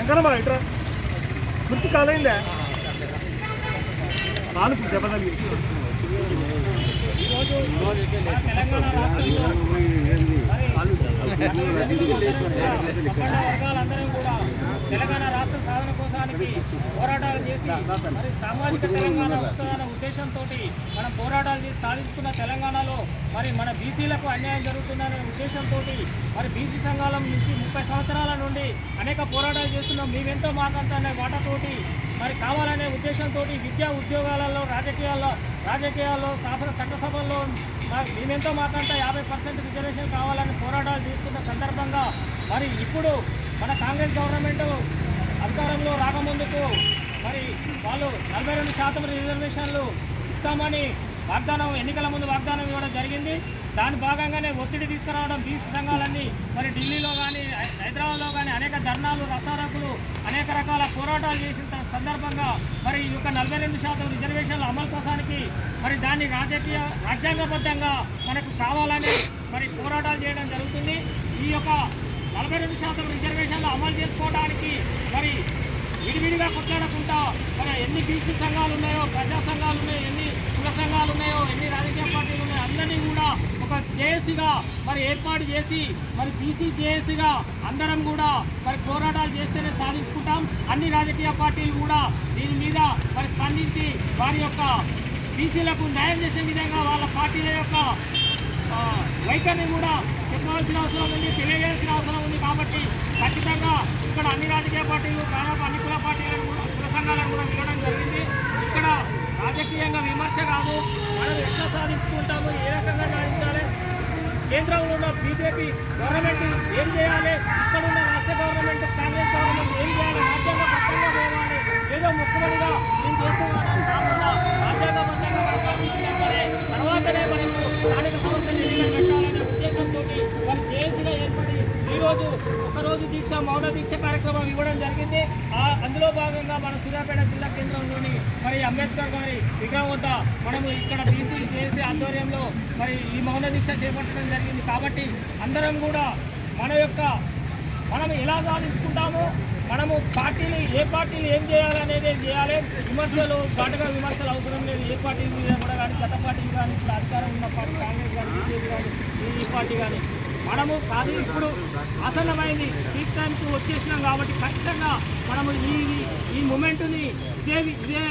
ఎంకనమ్మా ఇట్రా మంచి కాలైందే? నాలుగు దెబ్బ తగిలి తెలంగాణ తెలంగాణ రాష్ట్ర సాధన కోసానికి పోరాటాలు చేసి మరి సామాజిక తెలంగాణ వస్తుందన్న ఉద్దేశంతో మనం పోరాటాలు చేసి సాధించుకున్న తెలంగాణలో మరి మన బీసీలకు అన్యాయం జరుగుతుందనే ఉద్దేశంతో మరి బీసీ సంఘాల నుంచి ముప్పై సంవత్సరాల నుండి అనేక పోరాటాలు చేస్తున్నాం. మేమెంతో మాకంత అనే మాటతోటి మరి కావాలనే ఉద్దేశంతో విద్యా ఉద్యోగాలలో రాజకీయాల్లో రాజకీయాల్లో శాసన చట్టసభల్లో మరి మేమెంతో మాకంత యాభై పర్సెంట్ రిజర్వేషన్ కావాలని పోరాటాలు చేస్తున్న సందర్భంగా మరి ఇప్పుడు మన కాంగ్రెస్ గవర్నమెంట్ అధికారంలో రాకముందుకు మరి వాళ్ళు నలభై రెండు శాతం రిజర్వేషన్లు ఇస్తామని వాగ్దానం ఎన్నికల ముందు వాగ్దానం ఇవ్వడం జరిగింది. దాని భాగంగానే ఒత్తిడి తీసుకురావడం బీసీ సంఘాలన్నీ మరి ఢిల్లీలో కానీ హైదరాబాద్లో కానీ అనేక ధర్నాలు రసారకులు అనేక రకాల పోరాటాలు చేసిన సందర్భంగా మరి ఈ యొక్క నలభై రెండు శాతం రిజర్వేషన్ల అమలు కోసానికి మరి దాన్ని రాజకీయ రాజ్యాంగబద్ధంగా మనకు కావాలని మరి పోరాటాలు చేయడం జరుగుతుంది. ఈ యొక్క నలభై రెండు శాతం రిజర్వేషన్లు అమలు చేసుకోవడానికి మరి విడివిడిగా కొట్లాడకుండా మన ఎన్ని బీసీ సంఘాలు ఉన్నాయో ప్రజా సంఘాలు ఉన్నాయో ఎన్ని కుల సంఘాలు ఉన్నాయో ఎన్ని రాజకీయ పార్టీలు ఉన్నాయో అందరినీ కూడా ఒక జేఏసీగా మరి ఏర్పాటు చేసి మరి బీసీ జేఏసీగా అందరం కూడా మరి పోరాటాలు చేస్తేనే సాధించుకుంటాం. అన్ని రాజకీయ పార్టీలు కూడా దీని మీద మరి స్పందించి వారి యొక్క బీసీలకు న్యాయం చేసే విధంగా వాళ్ళ పార్టీల యొక్క వైఖరిని కూడా చెప్పాల్సిన అవసరం ఉంది తెలియజేయాల్సిన అవసరం ఉంది కాబట్టి ఖచ్చితంగా ఇక్కడ అన్ని రాజకీయ పార్టీలు దాదాపు అన్ని కుల పార్టీలను కూడా కుల సంఘాలను కూడా పిలవడం జరిగింది. ఇక్కడ రాజకీయంగా విమర్శ కాదు మనం ఎట్లా సాధించుకుంటాము ఏ రకంగా సాధించాలి? కేంద్రంలో ఉన్న బీజేపీ గవర్నమెంట్ ఏం చేయాలి? ఇక్కడ ఉన్న రాష్ట్ర గవర్నమెంట్ కాంగ్రెస్ గవర్నమెంట్ ఏం చేయాలి? రాజ్యాంగబద్ధంగా పోవాలి. ఏదో ముఖ్యమంత్రిగా నేను చేస్తున్నానని కాకుండా రాజ్యాంగ పట్టంగా తర్వాతనే మనకు స్థానిక సంస్థలు వాళ్ళు జేఏసీగా ఏర్పడి ఈరోజు ఒకరోజు దీక్ష మౌన దీక్ష కార్యక్రమం ఇవ్వడం జరిగింది. అందులో భాగంగా మన సూర్యాపేట జిల్లా కేంద్రంలోని మరి అంబేద్కర్ గారి విగ్రహం వద్ద మనము ఇక్కడ బీసీ చేసే ఆధ్వర్యంలో మరి ఈ మౌన దీక్ష చేపట్టడం జరిగింది. కాబట్టి అందరం కూడా మన యొక్క మనం ఎలా సాధించుకుంటామో మనము పార్టీలు ఏ పార్టీలు ఏం చేయాలనేది చేయాలి. విమర్శలు ఘాటుగా విమర్శలు అవసరం లేదు. ఏ పార్టీ మీద కూడా కానీ గత పార్టీకి కానీ ఇప్పుడు అధికారం ఉన్న పార్టీ కాంగ్రెస్ కానీ బీజేపీ కానీ ఈ పార్టీ కానీ. మనము సాధి ఇప్పుడు ఆసన్నమైంది. పీక్ టైంకి వచ్చేసినాం కాబట్టి ఖచ్చితంగా మనము ఈ ఈ- మూమెంట్ని ఇదే ఇదే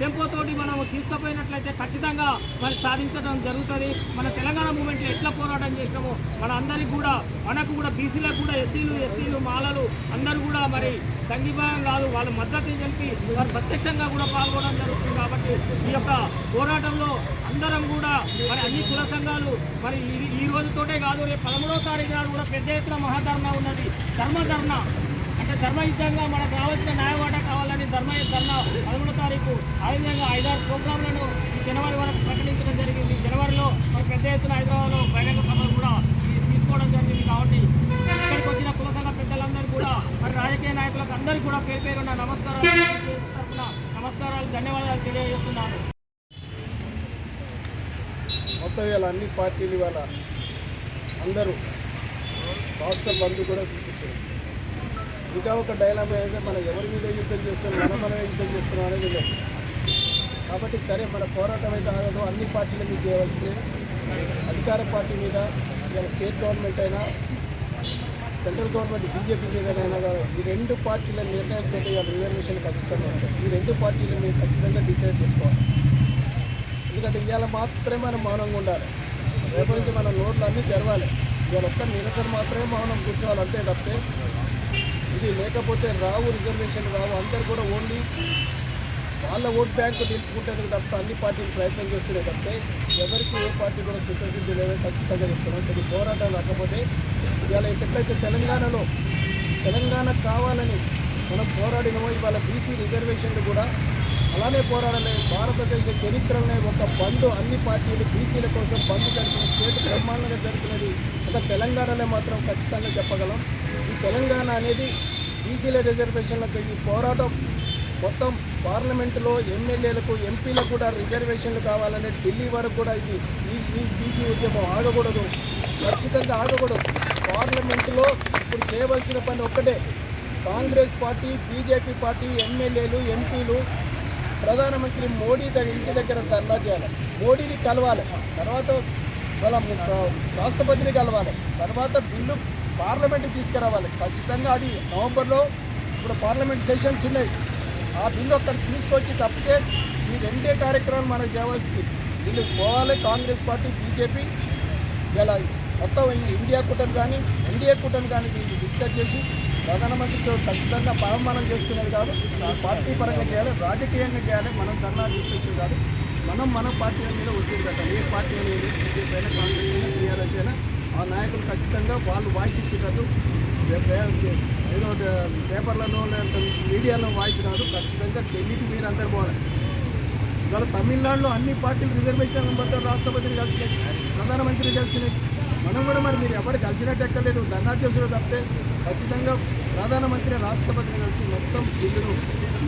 టెంపోతోటి మనం తీసుకుపోయినట్లయితే ఖచ్చితంగా మరి సాధించడం జరుగుతుంది. మన తెలంగాణ మూమెంట్లో ఎట్లా పోరాటం చేసినామో మన అందరికి కూడా మనకు కూడా బీసీలకు కూడా ఎస్సీలు ఎస్టీలు మాలలు అందరూ కూడా మరి సంఘీభావం కాదు వాళ్ళ మద్దతు తెలిపి వారు ప్రత్యక్షంగా కూడా పాల్గొనడం జరుగుతుంది కాబట్టి ఈ యొక్క పోరాటంలో అందరం కూడా మరి అన్ని కుల సంఘాలు మరి ఈ- ఈ రోజుతోటే కాదు రేపు పదమూడవ తారీఖు నాడు కూడా పెద్ద ఎత్తున మహాధర్నా ఉన్నది. ధర్మధర్నా. ధర్మయుద్ధంగా మనకు రావాల్సిన న్యాయవాట కావాలని ధర్మ ధర్మ పదమూడో తారీఖు ఆ విధంగా ఐదారు ప్రోగ్రాంలను ఈ జనవరి వరకు ప్రకటించడం జరిగింది. జనవరిలో మరి పెద్ద ఎత్తున హైదరాబాద్లో బహిరంగ సభలు కూడా తీసుకోవడం జరిగింది కాబట్టి ఇక్కడికి వచ్చిన కుల సంఘ పెద్దలందరూ కూడా మరి రాజకీయ నాయకులకు అందరికీ కూడా పేరు పేరున్న నమస్కారాలు తరఫున నమస్కారాలు ధన్యవాదాలు తెలియజేస్తున్నాను. మొత్తం ఇవాళ అన్ని పార్టీలు ఇవాళ అందరూ రాష్ట్ర బంధు కూడా ఇంకా ఒక డైలాగ్ ఏంటంటే మనం ఎవరి మీద యుద్ధం చేస్తున్నాం మనం మనమే యుద్ధం చేస్తున్నాం అనేది లేదు. కాబట్టి సరే మన పోరాటం అయితే ఆగదు. అన్ని పార్టీల మీద చేయవలసింది అధికార పార్టీ మీద ఇలా స్టేట్ గవర్నమెంట్ అయినా సెంట్రల్ గవర్నమెంట్ బీజేపీ మీదనైనా కాదు ఈ రెండు పార్టీల నిర్ణయంతో ఇవాళ రిజర్వేషన్ ఖచ్చితంగా ఉంటాయి ఈ రెండు పార్టీల మీద ఖచ్చితంగా డిసైడ్ చేసుకోవాలి. ఎందుకంటే ఇవాళ మాత్రమే మనం మౌనంగా ఉండాలి. రేపటి నుంచి మన నోట్లు అన్నీ తెరవాలి. ఇవాళ ఒక్క నిరంతరం మాత్రమే మౌనం కూర్చోవాలి అంతే తప్పితే ఇది లేకపోతే రావు రిజర్వేషన్ రావు. అందరు కూడా ఓన్లీ వాళ్ళ ఓట్ బ్యాంకు నిలుపుకుంటేందుకు తప్ప అన్ని పార్టీలు ప్రయత్నం చేస్తున్నాయి తప్పితే ఎవరికి ఏ పార్టీ కూడా చిత్తశుద్ధి లేదని ఖచ్చితంగా చెప్తున్నాం. ఇది పోరాటం రాకపోతే ఇవాళ ఎట్లయితే తెలంగాణలో తెలంగాణ కావాలని మనం పోరాడినమో ఇవాళ బీసీ రిజర్వేషన్లు కూడా అలానే పోరాడలే. భారతదేశ చరిత్రలోనే ఒక బంధు అన్ని పార్టీలు బీసీల కోసం బంధు జరిపిన స్టేట్ బ్రహ్మాండంగా జరుగుతున్నది ఒక తెలంగాణలో మాత్రం ఖచ్చితంగా చెప్పగలం. తెలంగాణ అనేది బీసీల రిజర్వేషన్లకు ఈ పోరాటం మొత్తం పార్లమెంటులో ఎమ్మెల్యేలకు ఎంపీలకు కూడా రిజర్వేషన్లు కావాలని ఢిల్లీ వరకు కూడా ఇది ఈ బీసీ ఉద్యమం ఆగకూడదు. ఖచ్చితంగా ఆగకూడదు. పార్లమెంటులో ఇప్పుడు చేయవలసిన పని ఒక్కటే. కాంగ్రెస్ పార్టీ బీజేపీ పార్టీ ఎమ్మెల్యేలు ఎంపీలు ప్రధానమంత్రి మోడీ దగ్గర ఇంటి దగ్గర ధర్నా చేయాలి. మోడీని కలవాలి. తర్వాత వాళ్ళ రాష్ట్రపతిని కలవాలి. తర్వాత బిల్లు పార్లమెంట్కి తీసుకురావాలి. ఖచ్చితంగా అది నవంబర్లో ఇప్పుడు పార్లమెంట్ సెషన్స్ ఉన్నాయి. ఆ బిల్లు అక్కడ తీసుకొచ్చి తప్పితే ఈ రెండే కార్యక్రమాలు మనకు చేయవలసింది వీళ్ళు పోవాలి కాంగ్రెస్ పార్టీ బీజేపీ. ఇలా మొత్తం ఇండియా కూటమి కానీ ఎన్డీఏ కూటమి కానీ దీన్ని డిస్కస్ చేసి ప్రధానమంత్రితో ఖచ్చితంగా పరమానం చేసుకునేది కాదు. పార్టీ పరంగా చేయాలి రాజకీయంగా చేయాలి మనం ధర్నా తీసుకొచ్చేది కాదు. మనం మన పార్టీల మీద ఒత్తిడి పెట్టాలి. ఏ పార్టీ అనేది బీజేపీ అయినా కాంగ్రెస్ అయినా టీఆర్ఎస్ అయినా ఆ నాయకులు ఖచ్చితంగా వాళ్ళు వాయిస్ ఇచ్చేటట్టు ఏదో పేపర్లలో లేదా మీడియాలో వాయిస్ ఖచ్చితంగా ఢిల్లీకి మీరు అందరు పోవాలి. ఇవాళ తమిళనాడులో అన్ని పార్టీలు రిజర్వేషన్ మొత్తం రాష్ట్రపతిని కలిసినాయి. ప్రధానమంత్రిని కలిసినాయి. మనం కూడా మరి మీరు ఎవరు కలిసినట్టు ఎక్కలేదు ధనాధ్యక్షులు తప్పితే ఖచ్చితంగా ప్రధానమంత్రి రాష్ట్రపతిని కలిసి మొత్తం బిల్లును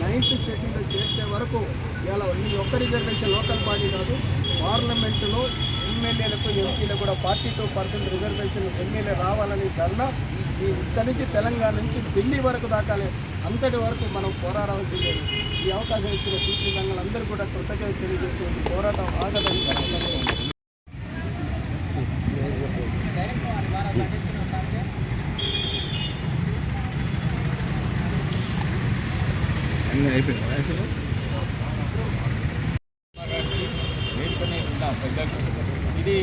నైన్త్ షెడ్యూల్లో చేసే వరకు ఇలా ఈ ఒక్క రిజర్వేషన్ లోకల్ బాడీ కాదు పార్లమెంటులో ఎమ్మెల్యేలకు ఎంపీలకు కూడా forty two percent reservation MLA రావాలని ధర్నా ఈ ఇక్కడి నుంచి తెలంగాణ నుంచి ఢిల్లీ వరకు దాకాలి. అంతటి వరకు మనం పోరాడవలసిందే ఈ అవకాశం ఇచ్చిన బీసీ సంఘాలందరూ కూడా కృతజ్ఞత తెలియజేస్తూ పోరాటం ఆగదని డైరెక్ట్ వారి ద్వారా పట్టించుకుని ఉంటారు వేడుకొని ఉన్నాం పెద్దలు ఇది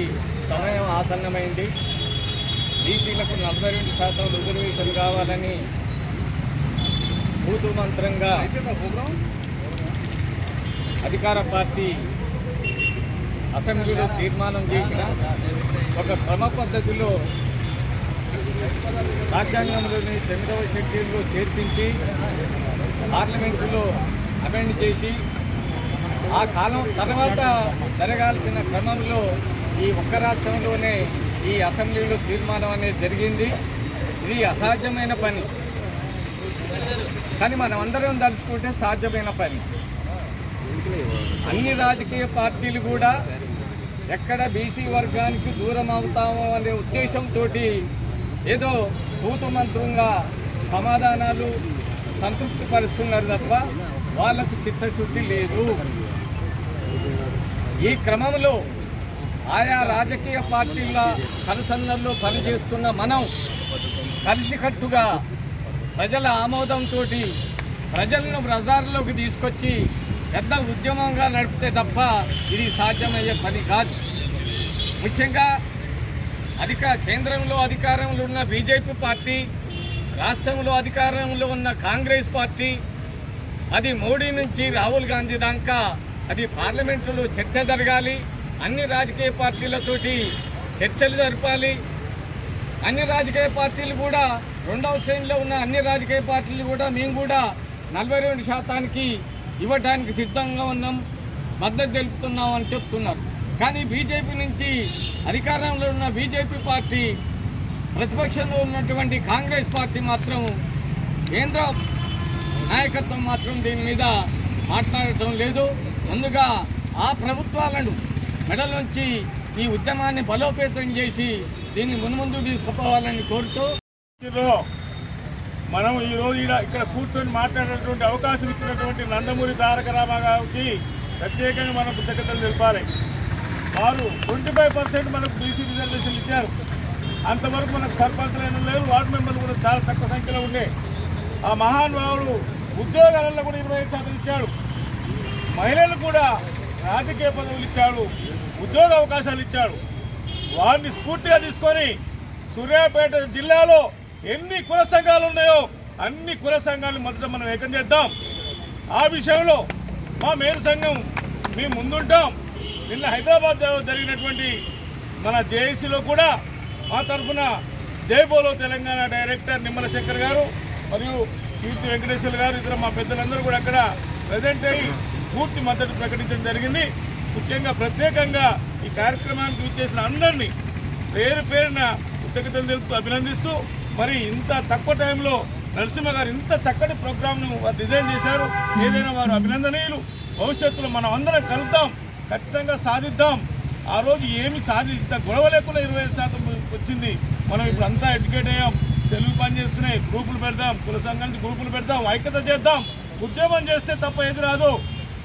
సమయం ఆసన్నమైంది బీసీలకు నలభై రెండు శాతం రిజర్వేషన్ కావాలని స్వతంత్రంగా అధికార పార్టీ అసెంబ్లీలో తీర్మానం చేసిన ఒక క్రమ పద్ధతిలో రాజ్యాంగంలోని తొమ్మిదవ షెడ్యూల్లో చేర్పించి పార్లమెంటులో అమెండ్ చేసి ఆ కాలం తర్వాత జరగాల్సిన క్రమంలో ఈ ఒక్క రాష్ట్రంలోనే ఈ అసెంబ్లీలో తీర్మానం అనేది జరిగింది. ఇది అసాధ్యమైన పని. కానీ మనం అందరం తలుచుకుంటే సాధ్యమైన పని. అన్ని రాజకీయ పార్టీలు కూడా ఎక్కడ బీసీ వర్గానికి దూరం అవుతామో అనే ఉద్దేశంతో ఏదో భూతమంత్రంగా సమాధానాలు సంతృప్తి పరుస్తున్నారు తప్ప వాళ్ళకు చిత్తశుద్ధి లేదు. ఈ క్రమంలో ఆయా రాజకీయ పార్టీల కనుసన్నల్లో పనిచేస్తున్న మనం కలిసికట్టుగా ప్రజల ఆమోదంతో ప్రజలను ప్రజార్లోకి తీసుకొచ్చి పెద్ద ఉద్యమంగా నడిపితే తప్ప ఇది సాధ్యమయ్యే పని కాదు. ముఖ్యంగా అధిక కేంద్రంలో అధికారంలో ఉన్న బీజేపీ పార్టీ రాష్ట్రంలో అధికారంలో ఉన్న కాంగ్రెస్ పార్టీ అది మోడీ నుంచి రాహుల్ గాంధీ దాకా అది పార్లమెంటులో చర్చ జరగాలి అన్ని రాజకీయ పార్టీలతోటి చర్చలు జరపాలి అన్ని రాజకీయ పార్టీలు కూడా రెండవ శ్రేణిలో ఉన్న అన్ని రాజకీయ పార్టీలు కూడా మేము కూడా నలభై రెండు శాతానికి ఇవ్వడానికి సిద్ధంగా ఉన్నాం మద్దతు తెలుపుతున్నాం అని చెప్తున్నారు. కానీ బీజేపీ నుంచి అధికారంలో ఉన్న బీజేపీ పార్టీ ప్రతిపక్షంలో ఉన్నటువంటి కాంగ్రెస్ పార్టీ మాత్రం కేంద్ర నాయకత్వం మాత్రం దీని మీద మాట్లాడటం లేదు. ముందుగా ఆ ప్రభుత్వాలను మెడలోంచి ఈ ఉద్యమాన్ని బలోపేతం చేసి దీన్ని మున్ముందు తీసుకుపోవాలని కోరుతూ మనం ఈ రోజు ఈడ ఇక్కడ కూర్చొని మాట్లాడేటువంటి అవకాశం ఇచ్చినటువంటి నందమూరి తారక రామారావుకి ప్రత్యేకంగా మనం కృతజ్ఞతలు తెలిపాలి. వారు ట్వంటీ ఫైవ్ పర్సెంట్ మనకు బీసీ రిజర్వేషన్ ఇచ్చారు. అంతవరకు మనకు సర్పంచులైన లేరు వార్డు మెంబర్లు కూడా చాలా తక్కువ సంఖ్యలో ఉండే. ఆ మహానుభావుడు ఉద్యోగాలలో కూడా ఇరవై ఐదు శాతం ఇచ్చాడు. మహిళలు కూడా రాజకీయ పదవులు ఇచ్చాడు ఉద్యోగ అవకాశాలు ఇచ్చాడు. వారిని స్ఫూర్తిగా తీసుకొని సూర్యాపేట జిల్లాలో ఎన్ని కుల సంఘాలు ఉన్నాయో అన్ని కుల సంఘాలను మొదట మనం ఏకం చేద్దాం. ఆ విషయంలో మా మేలు సంఘం మేము ముందుంటాం. నిన్న హైదరాబాద్ జరిగినటువంటి మన జేఏసీలో కూడా మా తరఫున జైబోలో తెలంగాణ డైరెక్టర్ నిమ్మల శంకర్ గారు మరియు కీర్తి వెంకటేశ్వర గారు ఇతర మా పెద్దలందరూ కూడా అక్కడ ప్రజెంట్ అయ్యి పూర్తి మద్దతు ప్రకటించడం జరిగింది. ముఖ్యంగా ప్రత్యేకంగా ఈ కార్యక్రమానికి విచ్చేసిన అందరినీ పేరు పేరున కృతజ్ఞతలు తెలుపుతూ అభినందిస్తూ మరి ఇంత తక్కువ టైంలో నరసింహ గారు ఇంత చక్కటి ప్రోగ్రామ్ను వారు డిజైన్ చేశారు. ఏదైనా వారు అభినందనీయులు. భవిష్యత్తులో మనం అందరం కలుద్దాం ఖచ్చితంగా సాధిద్దాం. ఆ రోజు ఏమి సాధి ఇంత గొడవ లేకుండా ఇరవై ఐదు శాతం వచ్చింది. మనం ఇప్పుడు అంతా ఎడ్యుకేట్ అయ్యాం. సెలవు పని చేస్తున్నాయి గ్రూపులు పెడదాం. కుల సంఘానికి గ్రూపులు పెడదాం. ఐక్యత చేద్దాం. ఉద్యమం చేస్తే తప్ప ఏది రాదు.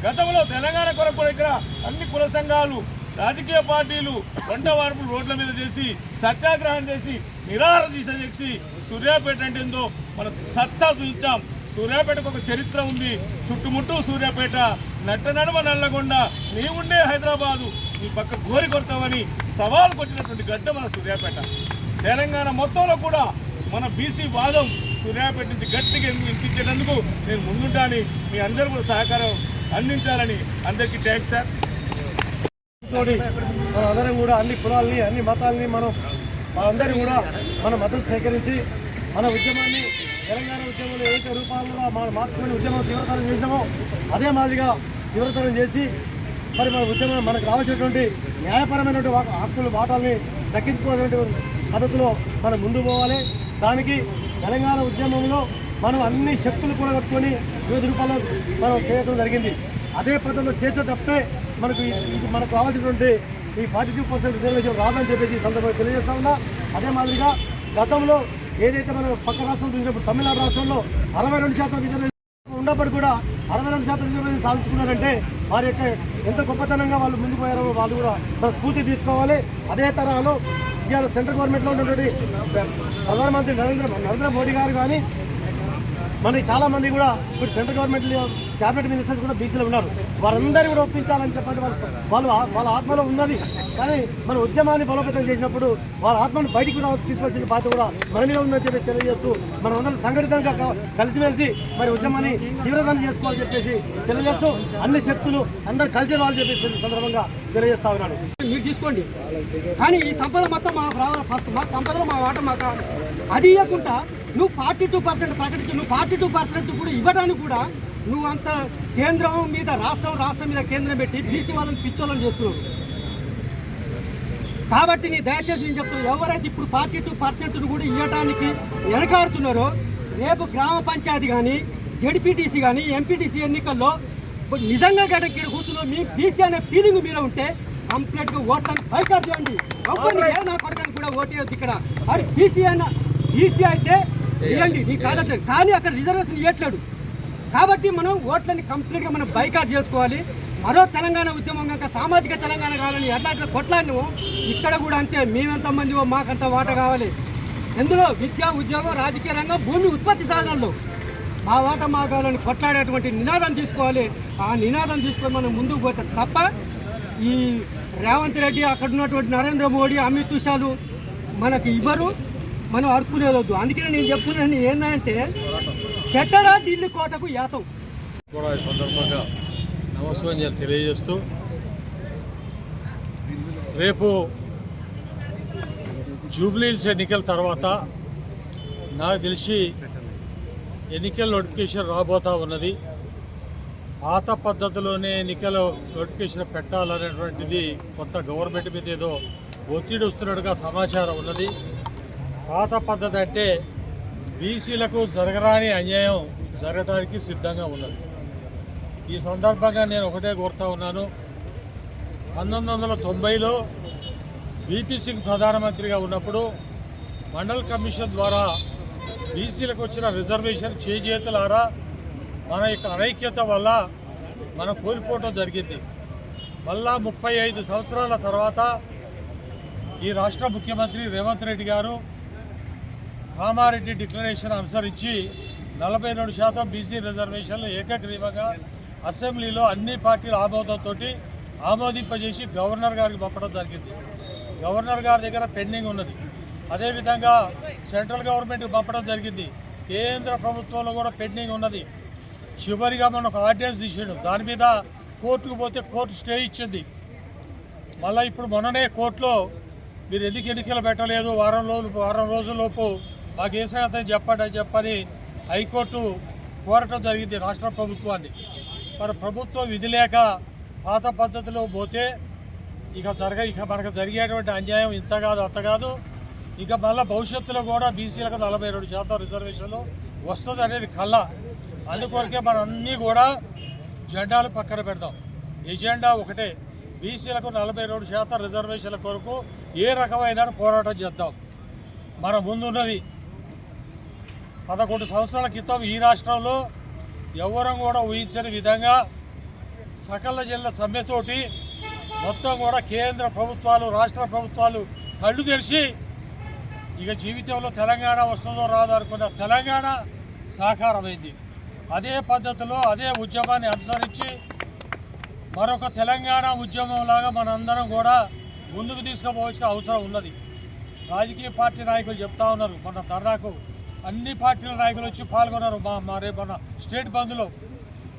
గతంలో తెలంగాణ కొరకు కూడా ఇక్కడ అన్ని కుల సంఘాలు రాజకీయ పార్టీలు వంట వార్పులు రోడ్ల మీద చేసి సత్యాగ్రహం చేసి నిరాహార దీక్ష చేసి సూర్యాపేట అంటే ఏందో మనం సత్తా చూపించాం సూర్యాపేటకు ఒక చరిత్ర ఉంది చుట్టుముట్టు సూర్యాపేట నట్ట నడుమ నల్లగొండ నీవుండే ఉండే హైదరాబాదు నీ పక్క గోరి కొడతామని సవాల్ కొట్టినటువంటి గడ్డ మన సూర్యాపేట తెలంగాణ మొత్తంలో కూడా మన బీసీ వాదం సూర్యాపేట నుంచి గట్టిగా వినిపించేటందుకు నేను ముందుంటాని మీ అందరూ కూడా సహకారం అందించాలని అందరికీ థ్యాంక్స్ సార్ తోటి మన అందరం కూడా అన్ని కులాలని అన్ని మతాలని మనం అందరం కూడా మన మద్దతు సేకరించి మన ఉద్యమాన్ని తెలంగాణ ఉద్యమంలో ఏదైతే రూపాల్లో మనం మార్చుకుని ఉద్యమం తీవ్రతరం చేసినామో అదే మాదిరిగా తీవ్రతరం చేసి మరి మన ఉద్యమం మనకు రావాల్సినటువంటి న్యాయపరమైనటువంటి హక్కులు వాటాలని దక్కించుకోవాలనేటువంటి పద్ధతిలో మనం ముందు పోవాలి. దానికి తెలంగాణ ఉద్యమంలో మనం అన్ని శక్తులు కూడా కట్టుకొని వివిధ రూపాల్లో మనం చేయడం జరిగింది. అదే పద్ధతిలో చేస్తే తప్పే మనకు ఇది మనకు కావాల్సినటువంటి ఈ ఫార్టీ టూ పర్సెంట్ రిజర్వేషన్ రాదని చెప్పేసి సందర్భంగా తెలియజేస్తా ఉన్నా. అదే మాదిరిగా గతంలో ఏదైతే మనం పక్క రాష్ట్రం చూసినప్పుడు తమిళనాడు రాష్ట్రంలో అరవై రెండు శాతం రిజర్వేషన్ ఉన్నప్పటికీ కూడా అరవై రెండు శాతం రిజర్వేషన్ సాధించుకున్నారంటే వారి యొక్క ఎంత గొప్పతనంగా వాళ్ళు ముందుకు పోయారో వాళ్ళు కూడా మన స్ఫూర్తి తీసుకోవాలి. అదే తరహాలో ఇవాళ సెంట్రల్ గవర్నమెంట్లో ఉన్నటువంటి ప్రధానమంత్రి నరేంద్ర నరేంద్ర మోడీ గారు కానీ మరి చాలా మంది కూడా ఇప్పుడు సెంట్రల్ గవర్నమెంట్ క్యాబినెట్ మినిస్టర్స్ కూడా బీసీలో ఉన్నారు. వారందరూ కూడా ఒప్పించాలని చెప్పండి వాళ్ళు. వాళ్ళ ఆత్మలో ఉన్నది. కానీ మన ఉద్యమాన్ని బలోపేతం చేసినప్పుడు వాళ్ళ ఆత్మను బయటికి తీసుకొచ్చిన బాధ్యత కూడా మన మీద ఉందని చెప్పి తెలియజేస్తూ మనం అందరం సంఘటితంగా కలిసిమెలిసి మరి ఉద్యమాన్ని తీవ్రతరం చేసుకోవాలని చెప్పేసి తెలియజేస్తూ అన్ని శక్తులు అందరు కలిసి వాళ్ళు చెప్పేసి సందర్భంగా తెలియజేస్తా ఉన్నాను. మీరు తీసుకోండి. కానీ ఈ సంపద మొత్తం మా ఫస్ట్ మా సంపదలో మా వాట మాకు అది ఇవ్వకుండా నువ్వు ఫార్టీ టూ పర్సెంట్ ప్రకటించి నువ్వు ఫార్టీ టూ పర్సెంట్ కూడా ఇవ్వడానికి కూడా నువ్వు అంత కేంద్రం మీద రాష్ట్రం రాష్ట్రం మీద కేంద్రం పెట్టి బీసీ వాళ్ళని పిచ్చోళ్ళని చేస్తున్నావు. కాబట్టి నీ దయచేసి నేను చెప్తున్నా ఎవరైతే ఇప్పుడు ఫార్టీ టూ పర్సెంట్ను కూడా ఇవ్వడానికి వెనకాడుతున్నారో రేపు గ్రామ పంచాయతీ కానీ జడ్పీటీసీ కానీ ఎంపీటీసీ ఎన్నికల్లో నిజంగా గడ ఇక్కడ కూర్చున్న మీ బీసీ అనే ఫీలింగ్ మీద ఉంటే కంప్లీట్గా ఓట్లను బైకాట్ చేయండి. ఎవరిని ఏ నా కొరకని కూడా ఓటేయద్దు ఇక్కడ. అది బీసీ అన్న బీసీ అయితే ఇవ్వండి నీ కాదట్లేదు కానీ అక్కడ రిజర్వేషన్ ఇవ్వట్లేడు కాబట్టి మనం ఓట్లని కంప్లీట్గా మనం బైకాట్ చేసుకోవాలి. మరో తెలంగాణ ఉద్యమం కనుక సామాజిక తెలంగాణ కావాలని ఎట్లా అట్లా కొట్లాడినో ఇక్కడ కూడా అంతే. మేమెంత మందివో మాకంత వాట కావాలి. ఎందులో? విద్య ఉద్యోగం రాజకీయ రంగం భూమి ఉత్పత్తి సాధనాల్లో. మా వాట మా కావాలని కొట్లాడేటువంటి నినాదం తీసుకోవాలి. ఆ నినాదం తీసుకొని మనం ముందుకు పోతే తప్ప ఈ రేవంత్ రెడ్డి అక్కడ ఉన్నటువంటి నరేంద్ర మోడీ అమిత్ షాలు మనకి ఇవ్వరు. మనం అడుక్కునేదొద్దు అందుకని నేను చెప్తున్నాను ఏంటంటే పెట్టరా ఢిల్లీ కోటకు యాతం. కూడా ఈ సందర్భంగా నమస్కారం తెలియజేస్తూ రేపు జూబ్లీస్ ఎన్నికల తర్వాత నాకు తెలిసి ఎన్నికల నోటిఫికేషన్ రాబోతా ఉన్నది. పాత పద్ధతిలోనే ఎన్నికల నోటిఫికేషన్ పెట్టాలనేటువంటిది కొంత గవర్నమెంట్ మీద ఏదో ఒత్తిడి వస్తున్నట్టుగా సమాచారం ఉన్నది. పాత పద్ధతి అంటే బీసీలకు జరగరాని అన్యాయం జరగటానికి సిద్ధంగా ఉన్నది. ఈ సందర్భంగా నేను ఒకటే కోరుతా ఉన్నాను. పంతొమ్మిది వందల తొంభైలో బీపీ సింగ్ ప్రధానమంత్రిగా ఉన్నప్పుడు మండల్ కమిషన్ ద్వారా బీసీలకు వచ్చిన రిజర్వేషన్ చేజేతులారా మన యొక్క అనైక్యత వల్ల మనం కోల్పోవటం జరిగింది. మళ్ళా ముప్పై ఐదు సంవత్సరాల తర్వాత ఈ రాష్ట్ర ముఖ్యమంత్రి రేవంత్ రెడ్డి గారు కామారెడ్డి డిక్లరేషన్ అనుసరించి నలభై రెండు శాతం బీసీ రిజర్వేషన్లు ఏకగ్రీవంగా అసెంబ్లీలో అన్ని పార్టీల ఆమోదంతో ఆమోదింపజేసి గవర్నర్ గారికి పంపడం జరిగింది. గవర్నర్ గారి దగ్గర పెండింగ్ ఉన్నది. అదేవిధంగా సెంట్రల్ గవర్నమెంట్కి పంపడం జరిగింది. కేంద్ర ప్రభుత్వంలో కూడా పెండింగ్ ఉన్నది. చివరిగా మనకు ఆర్డినెన్స్ తీసాడు. దాని మీద కోర్టుకు పోతే కోర్టు స్టే ఇచ్చింది. మళ్ళీ ఇప్పుడు మొన్ననే కోర్టులో మీరు ఎందుకు ఎన్నికలు పెట్టలేదు? వారం రోజులు వారం రోజుల్లోపు మాకు ఏ సంగతి చెప్పండి అని చెప్పని హైకోర్టు కోరటం జరిగింది రాష్ట్ర ప్రభుత్వాన్ని. మరి ప్రభుత్వం విధి లేక పాత పద్ధతిలో పోతే ఇక జరగ ఇక మనకు జరిగేటువంటి అన్యాయం ఇంత కాదు అంత కాదు. ఇక మళ్ళీ భవిష్యత్తులో కూడా బీసీలకు నలభై రెండు శాతం రిజర్వేషన్లు వస్తుంది అనేది కళ్ళ. అందుకొరకే మనం అన్నీ కూడా జెండాలు పక్కన పెడదాం. ఎజెండా ఒకటే. బీసీలకు నలభై రెండు శాతం రిజర్వేషన్ల కొరకు ఏ రకమైన పోరాటం చేద్దాం. మన ముందున్నది పదకొండు సంవత్సరాల క్రితం ఈ రాష్ట్రంలో ఎవరం కూడా ఊహించని విధంగా సకల జిల్లా సమ్మెతోటి మొత్తం కూడా కేంద్ర ప్రభుత్వాలు రాష్ట్ర ప్రభుత్వాలు కళ్ళు తెరిచి ఇక జీవితంలో తెలంగాణ వస్తుందో రాదో అనుకున్న తెలంగాణ సాకారమైంది. అదే పద్ధతిలో అదే ఉద్యమాన్ని అనుసరించి మరొక తెలంగాణ ఉద్యమం లాగా మనందరం కూడా ముందుకు తీసుకుపోవాల్సిన అవసరం ఉన్నది. రాజకీయ పార్టీ నాయకులు చెప్తా ఉన్నారు మన ధర్నాకు అన్ని పార్టీల నాయకులు వచ్చి పాల్గొన్నారు. మా మా రేపు మన స్టేట్ బంద్లో.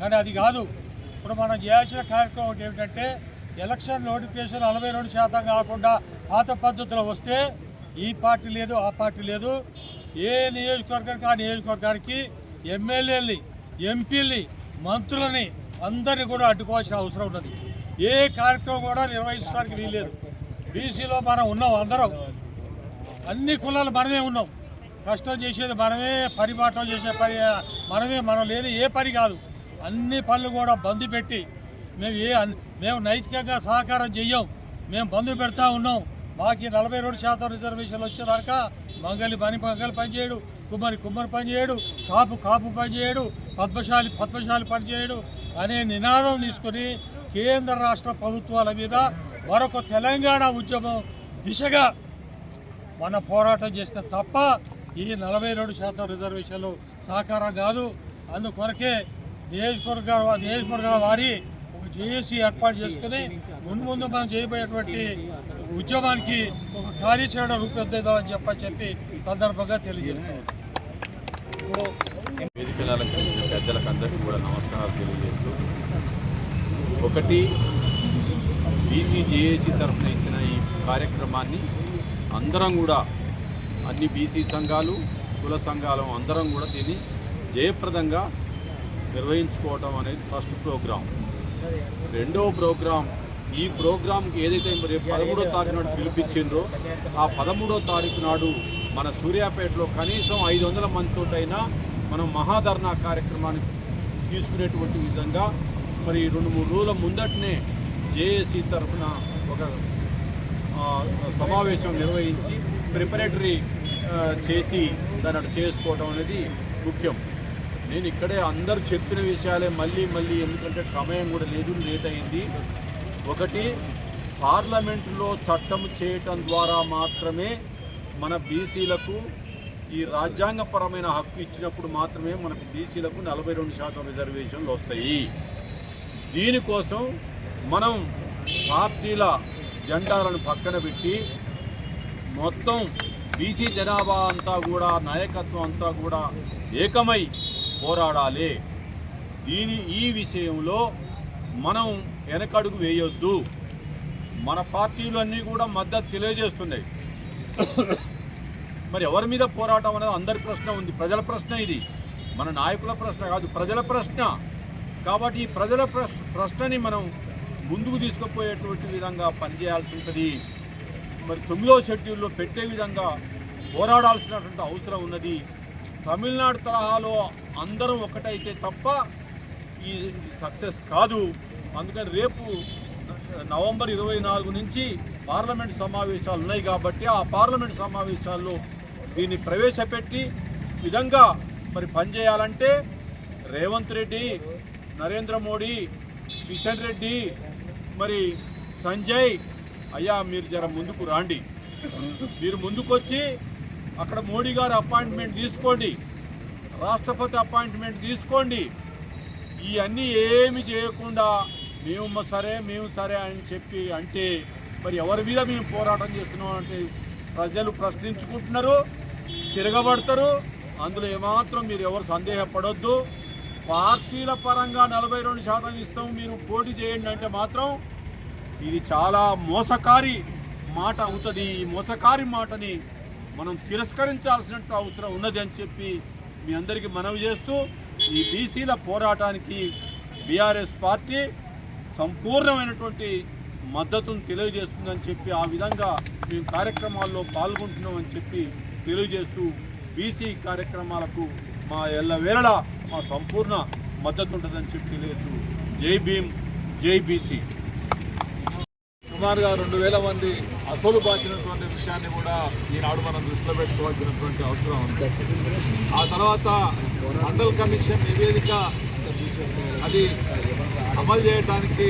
కానీ అది కాదు. ఇప్పుడు మనం చేయాల్సిన కార్యక్రమం ఒకటి ఏమిటంటే ఎలక్షన్ నోటిఫికేషన్ నలభై రెండు శాతం కాకుండా పాత పద్ధతిలో వస్తే ఈ పార్టీ లేదు ఆ పార్టీ లేదు. ఏ నియోజకవర్గానికి ఆ నియోజకవర్గానికి ఎమ్మెల్యేలని ఎంపీలని మంత్రులని అందరినీ కూడా అడ్డుకోవాల్సిన అవసరం ఉన్నది. ఏ కార్యక్రమం కూడా నిర్వహించడానికి వీల్లేదు. బీసీలో మనం ఉన్నాం అందరం. అన్ని కులాలు మనమే ఉన్నాం. కష్టం చేసేది మనమే పరిపాటం చేసే పని మనమే మనం లేని ఏ పని కాదు. అన్ని పనులు కూడా బంద్ పెట్టి మేము ఏ అన్- మేము నైతికంగా సహకారం చెయ్యం. మేము బంద్ పెడతా ఉన్నాం. మాకు నలభై రెండు శాతం రిజర్వేషన్లు వచ్చేదాకా మంగలి పని మంగలి పనిచేయడు కుమ్మరి కుమ్మరి పనిచేయడు కాపు కాపు పనిచేయడు పద్మశాలి పద్మశాలి పనిచేయడు అనే నినాదం తీసుకొని కేంద్ర రాష్ట్ర ప్రభుత్వాల మీద మరొక తెలంగాణ ఉద్యమం దిశగా మన పోరాటం చేస్తే తప్ప ఈ నలభై రెండు శాతం రిజర్వేషన్లు సహకారం కాదు. అందుకొరకే నియోజకవర్గ నియోజకవర్గాల వారి ఒక జేఏసీ ఏర్పాటు చేసుకుని ముందు ముందు మనం చేయబోయేటువంటి ఉద్యమానికి ఒక కార్యాచరణ రూపొందిద్దామని చెప్పని చెప్పి సందర్భంగా తెలియజేస్తున్నాం. వేదికలు అలంకరించిన పెద్దలకు అందరికీ కూడా నమస్కారాలు తెలియజేస్తూ ఒకటి బీసీ జేఏసీ తరఫున ఇచ్చిన ఈ కార్యక్రమాన్ని అందరం కూడా అన్ని బీసీ సంఘాలు కుల సంఘాలు అందరం కూడా దీన్ని జయప్రదంగా నిర్వహించుకోవటం అనేది ఫస్ట్ ప్రోగ్రాం రెండవ ప్రోగ్రాం ఈ ప్రోగ్రాంకి ఏదైతే రేపు పదమూడో తారీఖు నాడు పిలిపించిండ్రో ఆ పదమూడో తారీఖు నాడు మన సూర్యాపేటలో కనీసం ఐదు వందల మందితోటైనా మనం మహాధర్నా కార్యక్రమాన్ని తీసుకునేటువంటి విధంగా మరి రెండు మూడు రోజుల ముందటనే జేఏసీ తరఫున ఒక సమావేశం నిర్వహించి ప్రిపరేటరీ చేసి దాన్ని అటు చేసుకోవడం అనేది ముఖ్యం. నేను ఇక్కడే అందరు చెప్పిన విషయాలే మళ్ళీ మళ్ళీ ఎందుకంటే సమయం కూడా లేదు లేట్ అయింది. ఒకటి పార్లమెంటులో చట్టం చేయటం ద్వారా మాత్రమే మన బీసీలకు ఈ రాజ్యాంగపరమైన హక్కు ఇచ్చినప్పుడు మాత్రమే మనకు బీసీలకు నలభై రెండు శాతం రిజర్వేషన్లు వస్తాయి. దీనికోసం మనం పార్టీల జెండాలను పక్కన పెట్టి మొత్తం బీసీ జనాభా అంతా కూడా నాయకత్వం అంతా కూడా ఏకమై పోరాడాలి. దీని ఈ విషయంలో మనం వెనకడుగు వేయొద్దు. మన పార్టీలు అన్నీ కూడా మద్దతు తెలియజేస్తున్నాయి. మరి ఎవరి మీద పోరాటం అనేది అందరి ప్రశ్న ఉంది. ప్రజల ప్రశ్న ఇది. మన నాయకుల ప్రశ్న కాదు ప్రజల ప్రశ్న. కాబట్టి ఈ ప్రజల ప్రశ్నని మనం ముందుకు తీసుకుపోయేటువంటి విధంగా పనిచేయాల్సి ఉంటుంది. మరి తొమ్మిదవ షెడ్యూల్లో పెట్టే విధంగా పోరాడాల్సినటువంటి అవసరం ఉన్నది. తమిళనాడు తరహాలో అందరం ఒకటైతే తప్ప ఈ సక్సెస్ కాదు. అందుకని రేపు నవంబర్ ఇరవై నాలుగు నుంచి పార్లమెంట్ సమావేశాలు ఉన్నాయి కాబట్టి ఆ పార్లమెంట్ సమావేశాల్లో దీన్ని ప్రవేశపెట్టి విధంగా మరి పనిచేయాలంటే రేవంత్ రెడ్డి నరేంద్ర మోడీ కిషన్ రెడ్డి మరి సంజయ్ అయ్యా మీరు జర ముందుకు రాండి. మీరు ముందుకొచ్చి అక్కడ మోడీ గారు అపాయింట్మెంట్ తీసుకోండి. రాష్ట్రపతి అపాయింట్మెంట్ తీసుకోండి. ఇవన్నీ ఏమి చేయకుండా మేము సరే మేము సరే అని చెప్పి అంటే మరి ఎవరి మీద మేము పోరాటం చేస్తున్నాం అంటే ప్రజలు ప్రశ్నించుకుంటున్నారు తిరగబడతారు. అందులో ఏమాత్రం మీరు ఎవరు సందేహపడొద్దు. పార్టీల పరంగా నలభై రెండు శాతం ఇస్తాం మీరు పోటీ చేయండి అంటే మాత్రం ఇది చాలా మోసకారి మాట అవుతుంది. ఈ మోసకారి మాటని మనం తిరస్కరించాల్సిన అవసరం ఉన్నది అని చెప్పి మీ అందరికీ మనవి చేస్తూ ఈ బీసీల పోరాటానికి బీఆర్ఎస్ పార్టీ సంపూర్ణమైనటువంటి మద్దతును తెలియజేస్తుందని చెప్పి ఆ విధంగా మేము కార్యక్రమాల్లో పాల్గొంటున్నామని చెప్పి తెలియజేస్తూ బీసీ కార్యక్రమాలకు మా ఎల్లవేళ మా సంపూర్ణ మద్దతు ఉంటుందని చెప్పి తెలియజేస్తూ జై భీమ్ జై బీసీ. సుమారుగా రెండు వేల మంది అసలు బాచినటువంటి విషయాన్ని కూడా ఈనాడు మనం దృష్టిలో పెట్టుకోవాల్సినటువంటి అవసరం ఉంది. ఆ తర్వాత మండల్ కమిషన్ నివేదిక అది అమలు చేయడానికి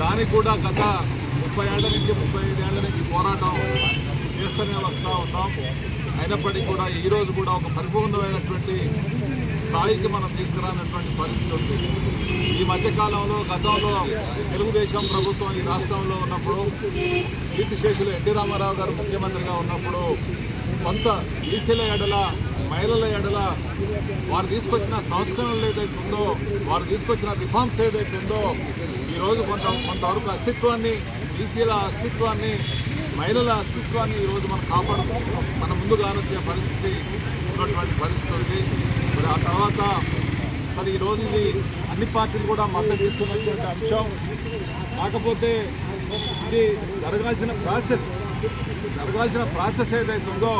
దానికి కూడా గత ముప్పై ఏళ్ళ నుంచి ముప్పై ఐదు ఏళ్ళ నుంచి పోరాటం చేస్తూనే వస్తూ ఉన్నాం. అయినప్పటికీ కూడా ఈ రోజు కూడా ఒక పరిపూర్ణమైనటువంటి స్థాయికి మనం తీసుకురానటువంటి పరిస్థితి ఉంది. ఈ మధ్యకాలంలో గతంలో తెలుగుదేశం ప్రభుత్వం ఈ రాష్ట్రంలో ఉన్నప్పుడు కీర్తిశేషులు ఎన్టీ రామారావు గారు ముఖ్యమంత్రిగా ఉన్నప్పుడు కొంత బీసీల ఎడల మహిళల ఎడల వారు తీసుకొచ్చిన సంస్కరణలు ఏదైతే ఉందో వారు తీసుకొచ్చిన రిఫార్మ్స్ ఏదైతే ఉందో ఈరోజు కొంత కొంతవరకు అస్తిత్వాన్ని బీసీల అస్తిత్వాన్ని మహిళల అస్తిత్వాన్ని ఈరోజు మనం కాపాడు మన ముందుగా వచ్చే పరిస్థితి ఉన్నటువంటి పరిస్థితి ఉంది. మరి ఆ తర్వాత సరే ఈరోజు ఇది అన్ని పార్టీలు కూడా మద్దతు ఇస్తున్నటువంటి అంశం. కాకపోతే ఇది జరగాల్సిన ప్రాసెస్ జరగాల్సిన ప్రాసెస్ ఏదైతే ఉందో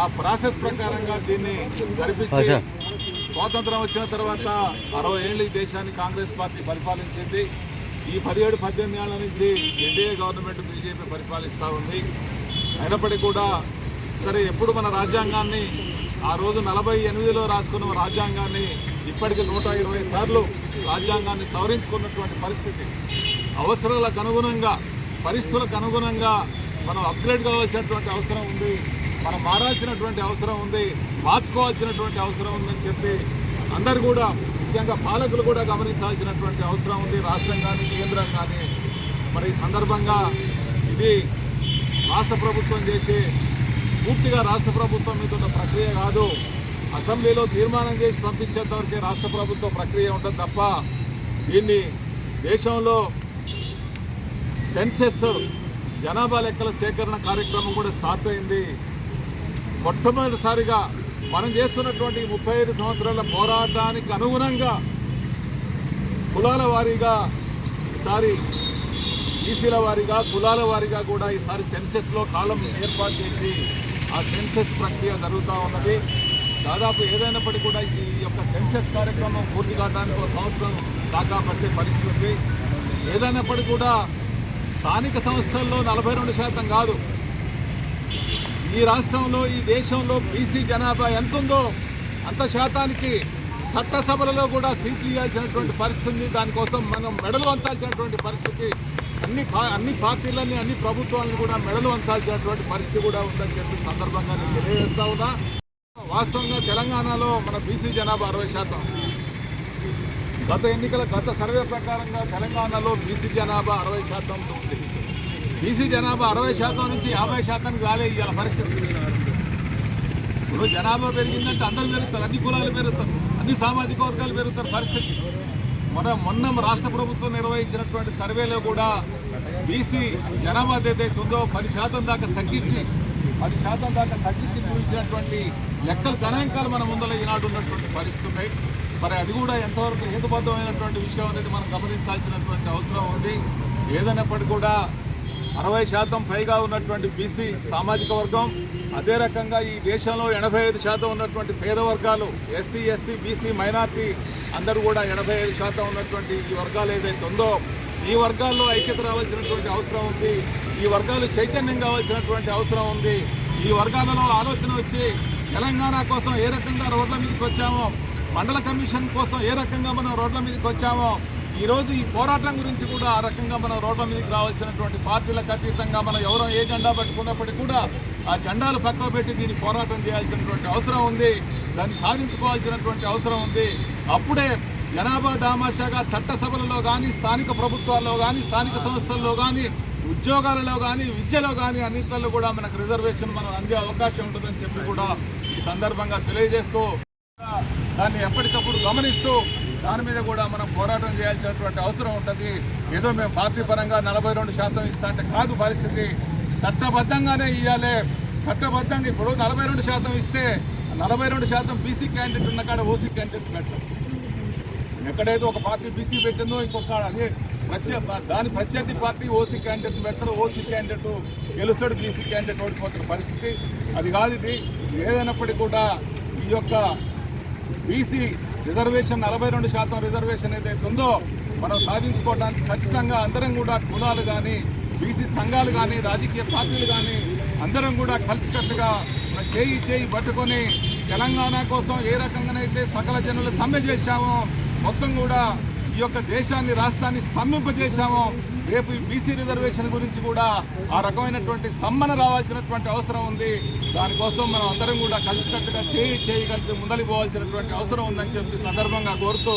ఆ ప్రాసెస్ ప్రకారంగా దీన్ని జరిపించి స్వాతంత్రం వచ్చిన తర్వాత అరవై ఏళ్ళు ఈ దేశాన్ని కాంగ్రెస్ పార్టీ పరిపాలించింది. ఈ పదిహేడు పద్దెనిమిది ఏళ్ళ నుంచి ఎన్డీఏ గవర్నమెంట్ బీజేపీ పరిపాలిస్తూ ఉంది. అయినప్పటికీ కూడా సరే ఎప్పుడు మన రాజ్యాంగాన్ని ఆ రోజు నలభై ఎనిమిదిలో రాసుకున్న రాజ్యాంగాన్ని ఇప్పటికి నూట ఇరవై సార్లు రాజ్యాంగాన్ని సవరించుకున్నటువంటి పరిస్థితి. అవసరాలకు అనుగుణంగా పరిస్థితులకు అనుగుణంగా మనం అప్గ్రేడ్ కావాల్సినటువంటి అవసరం ఉంది. మనం మారాల్సినటువంటి అవసరం ఉంది. మార్చుకోవాల్సినటువంటి అవసరం ఉందని చెప్పి అందరు కూడా ముఖ్యంగా పాలకులు కూడా గమనించాల్సినటువంటి అవసరం ఉంది. రాష్ట్రం కానీ కేంద్రం కానీ మరి ఈ సందర్భంగా ఇది రాష్ట్ర ప్రభుత్వం చేసే పూర్తిగా రాష్ట్ర ప్రభుత్వం మీద ఉన్న ప్రక్రియ కాదు. అసెంబ్లీలో తీర్మానం చేసి పంపించేంత వరకే రాష్ట్ర ప్రభుత్వ ప్రక్రియ ఉంటుంది తప్ప దీన్ని దేశంలో సెన్సెస్ జనాభా లెక్కల సేకరణ కార్యక్రమం కూడా స్టార్ట్ అయింది. మొట్టమొదటిసారిగా మనం చేస్తున్నటువంటి ముప్పై ఐదు సంవత్సరాల పోరాటానికి అనుగుణంగా కులాల వారీగా ఈసారి ఈసీల వారీగా కులాల వారీగా కూడా ఈసారి సెన్సెస్లో కాలం ఏర్పాటు చేసి ఆ సెన్సెస్ ప్రక్రియ జరుగుతూ ఉన్నది. దాదాపు ఏదైనప్పటికీ కూడా ఈ యొక్క సెన్సెస్ కార్యక్రమం పూర్తి కావడానికి ఒక సంవత్సరం దాకా పట్టే పరిస్థితి ఉంది. ఏదైనప్పటికీ కూడా స్థానిక సంస్థల్లో నలభై రెండు శాతం కాదు. ఈ రాష్ట్రంలో ఈ దేశంలో బీసీ జనాభా ఎంత ఉందో అంత శాతానికి చట్టసభలలో కూడా సీట్లు ఇవ్వాల్సినటువంటి పరిస్థితి ఉంది. దానికోసం మనం మెడలు వంచాల్సినటువంటి పరిస్థితి అన్ని అన్ని పార్టీలని అన్ని ప్రభుత్వాలను కూడా మెడలు వంచాల్సినటువంటి పరిస్థితి కూడా ఉందని చెప్పి సందర్భంగా నేను తెలియజేస్తా ఉన్నా. వాస్తవంగా తెలంగాణలో మన బీసీ జనాభా అరవై శాతం. గత ఎన్నికల గత సర్వే ప్రకారంగా తెలంగాణలో బీసీ జనాభా అరవై శాతం ఉంది. బీసీ జనాభా అరవై శాతం నుంచి యాభై శాతానికి రాలే ఇవాళ పరిస్థితి. ఇప్పుడు జనాభా పెరిగిందంటే అందరూ పెరుగుతారు అన్ని కులాలు పెరుగుతారు అన్ని సామాజిక వర్గాలు పెరుగుతారు పరిస్థితి. మన మొన్న రాష్ట్ర ప్రభుత్వం నిర్వహించినటువంటి సర్వేలో కూడా బీసీ జనాభా ఏదైతే ఉందో పది శాతం దాకా తగ్గించి పది శాతం దాకా తగ్గించి చూపించినటువంటి లెక్కలు గణాంకాలు మన ముందర ఈనాడు ఉన్నటువంటి పరిస్థితి ఉన్నాయి. మరి అది కూడా ఎంతవరకు హేతుబద్ధమైనటువంటి విషయం అనేది మనం గమనించాల్సినటువంటి అవసరం ఉంది. ఏదైనప్పటికీ కూడా అరవై శాతం పైగా ఉన్నటువంటి బీసీ సామాజిక వర్గం అదే రకంగా ఈ దేశంలో ఎనభై ఐదు శాతం ఉన్నటువంటి పేద వర్గాలు ఎస్సీ ఎస్టీ బీసీ మైనార్టీ అందరూ కూడా ఎనభై ఐదు శాతం ఉన్నటువంటి ఈ వర్గాలు ఏదైతే ఉందో ఈ వర్గాల్లో ఐక్యత రావాల్సినటువంటి అవసరం ఉంది. ఈ వర్గాలు చైతన్యం కావాల్సినటువంటి అవసరం ఉంది. ఈ వర్గాలలో ఆలోచన వచ్చి తెలంగాణ కోసం ఏ రకంగా రోడ్ల మీదకి వచ్చామో మండల కమిషన్ కోసం ఏ రకంగా మనం రోడ్ల మీదకి వచ్చామో ఈరోజు ఈ పోరాటం గురించి కూడా ఆ రకంగా మనం రోడ్ల మీదకి రావాల్సినటువంటి పార్టీలకు అతీతంగా మనం ఎవరో ఏ జెండా పట్టుకున్నప్పటికీ కూడా ఆ జెండాలు పక్కకు పెట్టి దీన్ని పోరాటం చేయాల్సినటువంటి అవసరం ఉంది. దాన్ని సాధించుకోవాల్సినటువంటి అవసరం ఉంది. అప్పుడే జనాభా దామాషాగా చట్టసభలలో కానీ స్థానిక ప్రభుత్వాల్లో కానీ స్థానిక సంస్థల్లో కానీ ఉద్యోగాలలో కానీ విద్యలో కానీ అన్నింటిలో కూడా మనకు రిజర్వేషన్ మనం అందే అవకాశం ఉంటుందని చెప్పి కూడా ఈ సందర్భంగా తెలియజేస్తూ దాన్ని ఎప్పటికప్పుడు గమనిస్తూ దాని మీద కూడా మనం పోరాటం చేయాల్సినటువంటి అవసరం ఉంటుంది. ఏదో మేము పార్టీ పరంగా నలభై రెండు శాతం ఇస్తా అంటే కాదు పరిస్థితి. చట్టబద్ధంగానే ఇవ్వాలి చట్టబద్ధంగా ఇప్పుడు నలభై రెండు శాతం ఇస్తే నలభై రెండు శాతం బీసీ క్యాండిడేట్ ఉన్న కాడ ఓసీ క్యాండిడేట్ పెట్టడం ఎక్కడైతే ఒక పార్టీ బీసీ పెట్టిందో ఇంకొక అదే ప్రత్యే దాని ప్రత్యర్థి పార్టీ ఓసీ క్యాండిడేట్ పెడతారు ఓసీ క్యాండిడేట్ గెలుస్తాడు బీసీ క్యాండిడేట్ ఓడిపోతున్న పరిస్థితి. అది కాదు ఇది. ఏదైనప్పటికీ కూడా ఈ యొక్క బీసీ రిజర్వేషన్ నలభై రెండు శాతం రిజర్వేషన్ ఏదైతే ఉందో మనం సాధించుకోవడానికి ఖచ్చితంగా అందరం కూడా కులాలు కానీ బీసీ సంఘాలు కానీ రాజకీయ పార్టీలు కానీ అందరం కూడా కలిసికట్టుగా చేయి చేయి పట్టుకొని తెలంగాణ కోసం ఏ రకంగానైతే సకల జనులు సమ్మె చేశామో మొత్తం కూడా ఈ యొక్క దేశాన్ని రాష్ట్రాన్ని స్తంభింపజేశామో రేపు ఈ బీసీ రిజర్వేషన్ గురించి కూడా ఆ రకమైనటువంటి స్తంభన రావాల్సినటువంటి అవసరం ఉంది. దానికోసం మనం అందరం కూడా కలిసికట్టుగా చేయి చేయగలిగి ముందలిపోవాల్సినటువంటి ముందలి పోవాల్సినటువంటి అవసరం ఉందని చెప్పి సందర్భంగా కోరుతూ